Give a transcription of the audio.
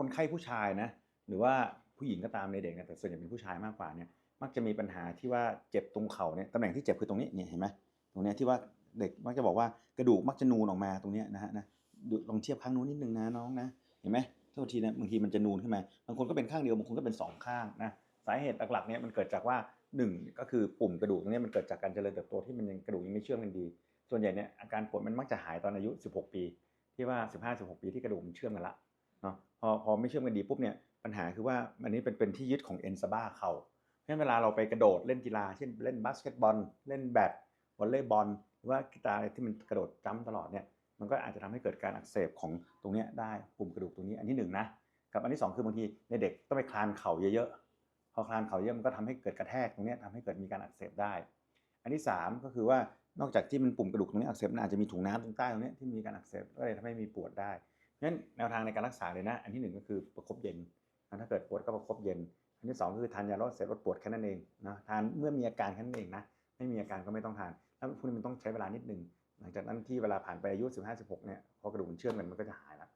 คนไข้ผู้ชายนะหรือว่าผู้หญิงก็ตามในเด็กนะแต่ส่วนใหญ่เป็นผู้ชายมากกว่าเนี่ยมักจะมีปัญหาที่ว่าเจ็บตรงเข่าเนี่ยตำแหน่งที่เจ็บคือตรงนี้เนี่ยเห็นไหมตรงเนี้ยที่ว่าเด็กมักจะบอกว่ากระดูกมักจะนูนออกมาตรงเนี้ยนะฮะนะลองเทียบข้างนู้นนิดนึงนะน้องนะเห็นไหมโทษทีนะบางทีมันจะนูนขึ้นมาบางคนก็เป็นข้างเดียวบางคนก็เป็นสองข้างนะสาเหตุหลักๆเนี่ยมันเกิดจากว่าหนึ่งก็คือปุ่มกระดูกตรงเนี้ยมันเกิดจากการเจริญเติบโตที่มันยังกระดูกยังไม่เชื่อมกันดี ส่วนใหญ่เนี่ยอาการปวดมันมักจะหายตอนอายุ 16 ปี ที่ว่า 15 16 ปีที่กระดูกมันเชื่อมกันละ เนาะพอพอไม่เชื่อมกันดีปุ๊บเนี่ยปัญหาคือว่าอันนี้เป็นเป็นที่ยึดของเอ็นซาบ้าเข่าเพราะฉะนั้นเวลาเราไปกระโดดเล่นกีฬา เช่นเล่นบาสเกตบอล เล่นแบดวอลเลย์บอลหรือว่ากีฬาอะไรที่มันกระโดดจ้ำตลอดเนี่ยมันก็อาจจะทำให้เกิดการอักเสบของตรงเนี้ยได้ปุ่มกระดูกตรงนี้อันที่หนึ่งนะกับอันที่สองคือบางทีในเด็กต้องไปคลานเข่าเยอะๆพอคลานเข่าเยอะมันก็ทำให้เกิดกระแทกตรงนี้ยทำให้เกิดมีการอักเสบได้ อันที่สามก็คือว่านอกจากที่มันปุ่มกระดูกตรงนี้อักเสบมันอาจจะมีถุงน้ำตรงใต้ตรงนี้ที่มีการอักเสบก็เลยทำให้มีปวดได้ นั้นแนวทางในการรักษาเลยนะ อันที่หนึ่งก็คือประคบเย็น ถ้าเกิดปวดก็ประคบเย็น อันที่สองก็คือทานยาลดเสพลดปวดแค่นั้นเองนะทานเมื่อมีอาการแค่นั้นเองนะไม่มีอาการก็ไม่ต้องทาน แล้วพวกนี้มันต้องใช้เวลานิดนึงหลังจากนั้นที่เวลาผ่านไปอายุ 15 16เนี่ยพอกระดูกมันเชื่อมกันมันก็จะหายละ